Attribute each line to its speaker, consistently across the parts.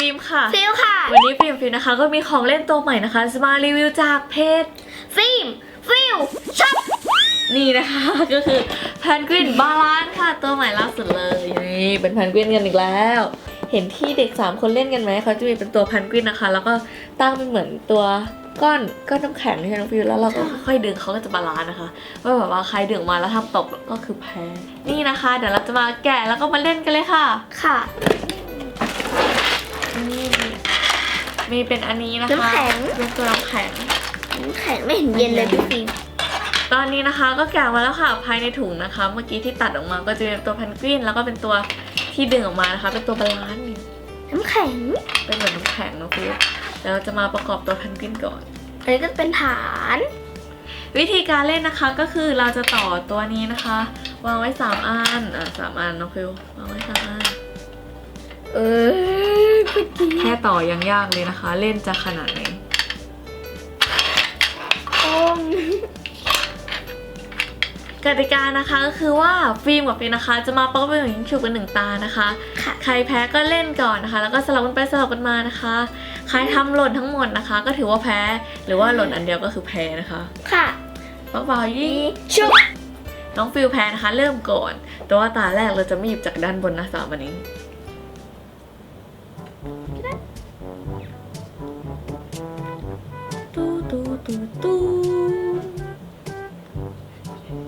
Speaker 1: ฟิล์มค่ะ
Speaker 2: ฟิลค่ะ
Speaker 1: วันนี้ฟิล์มฟิล์มนะคะ ก็มีของเล่นตัวใหม่นะคะจะมารีวิวจากเพจ
Speaker 2: ฟิล์มฟิลช็อป
Speaker 1: นี่นะคะก็คือแพนกวินบาลานค่ะตัวใหม่ล่าสุดเลยนี่เป็นแพนกวินกันอีกแล้ว เห็นที่เด็ก 3 คนเล่นกันไหมเขาจะมีเป็นตัวแพนกวินนะคะ แล้วก็ตั้งเป็นเหมือนตัวก้อนก้อนน้ำแข็งใช่ไหมน้องฟิวแล้วเราก็ค่อยๆดึงเขาก็จะบาลานซ์นะคะว่าแบบว่าใครดึงมาแล้วทำตกก็คือแพ้ นี่นะคะ เดี๋ยวเราจะมาแกะแล้วก็มาเล่นกันเลยค่ะ
Speaker 2: ค่ะ
Speaker 1: นี่มีเป็นอันนี้นะคะ
Speaker 2: น้ำแข็ง
Speaker 1: เป็นตัวน้ำแข็ง
Speaker 2: น้ำแข็งไม่เห็นเย็นเลยพี่ฟิล์ม
Speaker 1: ตอนนี้นะคะก็แกะมาแล้วค่ะภายในถุงนะคะ เมื่อกี้ที่ตัดออกมาก็จะเป็นตัวแพนกวินแล้วก็เป็นตัวที่ดึงออกมานะคะ เป็นตัวบาลานซ์นี่
Speaker 2: น้ำแข็ง
Speaker 1: เป็นเหมือนน้ำแข็งนะฟิวเดี๋ยวเราจะมาประกอบตัวแพนกวินก่อน
Speaker 2: อันนี้ก็เป็นฐาน
Speaker 1: วิธีการเล่นนะคะก็คือเราจะต่อตัวนี้นะคะ วางไว้3อันอะสามอันน้องฟิววางไว้สามอัน
Speaker 2: เออ ก็ดี
Speaker 1: แค่ต่อยังยากเลยนะคะ เล่นจะขนาดไหน
Speaker 2: โอม
Speaker 1: กติกานะคะก็คือว่าฟิล์มกับฟิล์มนะคะ จะมาป๊อกเป็นยิงฉุบกันหนึ่งตานะคะ
Speaker 2: ค่ะ
Speaker 1: ใครแพ้ก็เล่นก่อนนะคะ แล้วก็สลับกันไปสลับกันมานะคะ ใครทำหล่นทั้งหมดนะคะ ก็ถือว่าแพ้ หรือว่าหล่นอันเดียวก็คือแพ้นะคะ
Speaker 2: ค่ะ
Speaker 1: ป๊อกบอกยิง
Speaker 2: ชุบ
Speaker 1: น้องฟิลแพ้นะคะ เริ่มก่อน แต่ว่าตาแรกเราจะไม่หยิบจากด้านบนนะสามอันนี้ ตูตูตูตู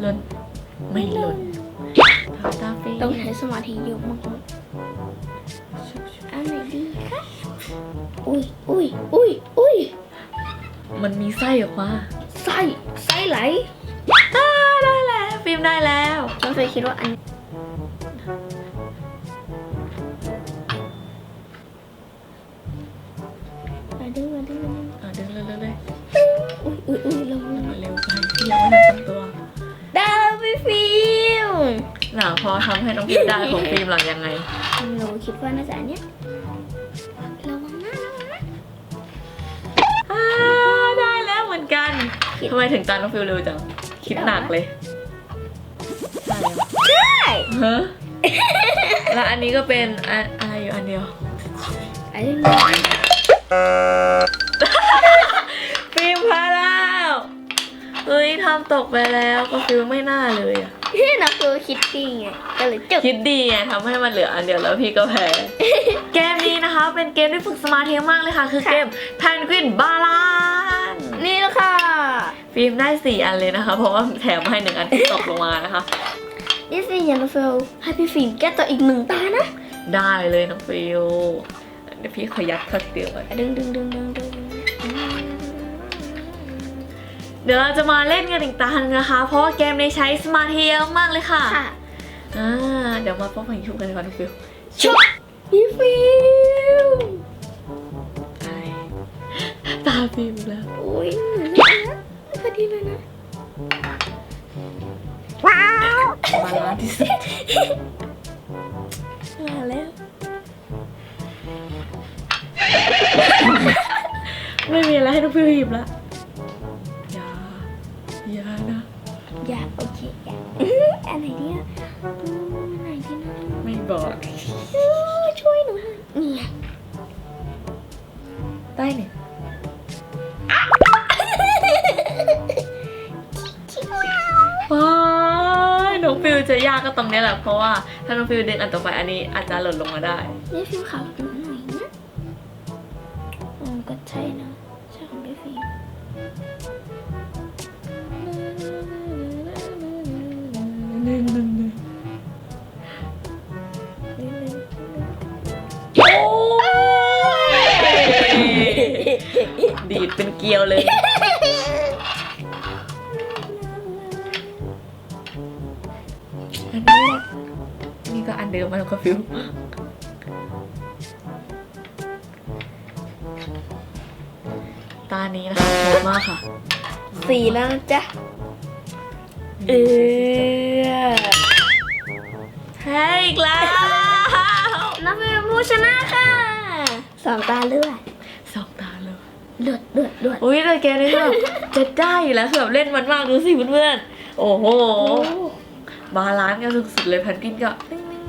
Speaker 1: หล่นไม่หล่นทาตาฟิล
Speaker 2: ต้องใช้สมาธิเยอะมากอันไหนดีคะอุ้ยอุ้ยอุ้ยอุ้ย
Speaker 1: มันมีไส้ออกมา
Speaker 2: ไส้ ไส้ไหล
Speaker 1: อ่าได้แล้วฟิล์มได้แล้ว
Speaker 2: น้องเคยคิดว่าอัน
Speaker 1: หนาพอทำให้น้องฟิล์มได้ของฟิล์มหลังยังไง
Speaker 2: เราคิดว่าน่าจะอันเนี้ยระวังนะระวังนะ
Speaker 1: อ่าได้แล้วเหมือนกัน
Speaker 2: คิด
Speaker 1: ทำไมถึงตาน้องฟิลเร็วจัง คิดหนักเลยใช่
Speaker 2: ใช่
Speaker 1: ฮะแล้วอันนี้ก็เป็นอะอะไรอยู่อันเดียว
Speaker 2: อันนี้
Speaker 1: ฟิล์มพาแล้วเฮ้ยทำตกไปแล้วก็ฟิลไม่น่าเลยอะ
Speaker 2: พี่นะคือคิดดีไงก็เลยจบ
Speaker 1: คิดดีไงทำให้มันเหลืออันเดียวแล้วพี่ก็แพ้ เกมนี้นะคะ เป็นเกมที่ฝึกสมาธิมากเลยค่ะ คือเกม Penguin Balance
Speaker 2: นี่แหละค่ะ
Speaker 1: ฟิล์มได้สี่อันเลยนะคะ เพราะว่าแถมให้หนึ่งอันที่ตกลงมานะคะ
Speaker 2: นี่สิยันเฟลให้พี่ฟิล์มแก้ตัวอีกหนึ่งตานะ
Speaker 1: ได้เลยน้องฟิลเดี๋ยวพี่ขอยัดเข้าเดียวก่อน
Speaker 2: ดึงดึงดึงดึงดึง
Speaker 1: เดี๋ยวเราจะมาเล่นกันอีกตาหนึงนะคะ เพราะว่าเกมนี้ใช้สมาธิเยอะมากเลยค่ะ
Speaker 2: ค่ะ
Speaker 1: อ่าเดี๋ยวมาป้องกันชุบกันดีกว่าน้องฟิล
Speaker 2: ชุบพี่ฟิล์ม
Speaker 1: ไปตาฟิลแล้ว
Speaker 2: โอ้ยพอดีเลยนะว้าว
Speaker 1: มาล้านที่สุด
Speaker 2: มาแล้ว
Speaker 1: ไม่มีอะไรให้น้องฟิลหยิบละอย่าอ ย่านะ
Speaker 2: อยากโอเคอยากอันไหนดีอะอืมอันไหนดีนะ
Speaker 1: ไม่บอก
Speaker 2: เออช่วยหนูหน่อยนี่ไง
Speaker 1: ได้เนี่ยว้ายน้องฟิลจะยากก็ตรงเนี้ยแหละ เพราะว่าถ้าน้องฟิลดึงอันต่อไปอันนี้อาจจะหล่นลงมาได้
Speaker 2: นี่ฟิล์มขาวหนูหน่อยนะอืมก็ใช่นะใช่ของพี่ฟิ ล์ม
Speaker 1: โอ้ยดีดเป็นเกลียวเลย อันนี้แหละนี่ก็อันเดิมมาแล้วก็ฟิวตานี้นะคะโหดมากค่ะ
Speaker 2: สีแล้วนะจ๊ะ เออ
Speaker 1: แพ้อีกแล้ว
Speaker 2: น้องเป็นผู้ชนะค่ะสองตาเลือด
Speaker 1: สองตาเลย
Speaker 2: เลือดเลือดเลือด
Speaker 1: อุ้ยแต่แกนี่คือแบบจะได้อยู่แล้วคือแบบเล่นมันมากดูสิเพื่อนๆโอ้โหบาลานซ์กันสุดๆเลยแพนกวินก็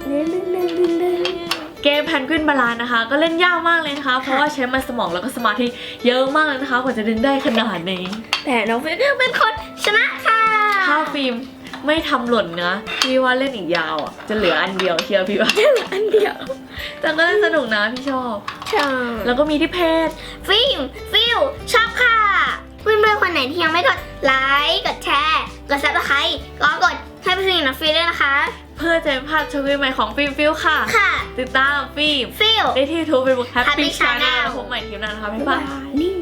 Speaker 2: เลือดเลือดเลือดเลือด
Speaker 1: เกมแพนกวินบาลานนะคะ ก็เล่นยากมากเลยนะคะ เพราะว่าใช้มันสมองแล้วก็สมาธิเยอะมากเลยนะคะ กว่าจะดึงได้ขนาดนี้
Speaker 2: แต่น้องฟิล์มก็เป็นคนชนะค่ะ
Speaker 1: ถ้าฟิล์ม ไม่ทำหล่นนะพี่ว่าเล่นอีกยาวอะจะเหลืออันเดียวเชียร์พี่ว่า
Speaker 2: อันเดียว
Speaker 1: แต่ก็เล่นสนุกนะพี่ชอบ
Speaker 2: ใช่
Speaker 1: แล้วก็มีที่เพจ
Speaker 2: ฟิล์มฟิลชอบค่ะเพื่อนๆคนไหนที่ยังไม่กดไลค์กดแชร์กดซับสไครต์ก็กดให้พี่ฟิล์มนะฟิลด้วยนะคะ
Speaker 1: เพื่อจะไม่พลาดชมวิวใหม่ของฟิล์มฟิลค่ะ
Speaker 2: ค่ะ
Speaker 1: ติดตามฟิล์ม
Speaker 2: ฟิล
Speaker 1: ได้ที่ทูบเป็นบุ๊กแฮป
Speaker 2: Happy
Speaker 1: ปี้ชาแน
Speaker 2: Channel
Speaker 1: ลพบใหม่คลิปหน้านะคะบ๊ายบาย
Speaker 2: นิ่ง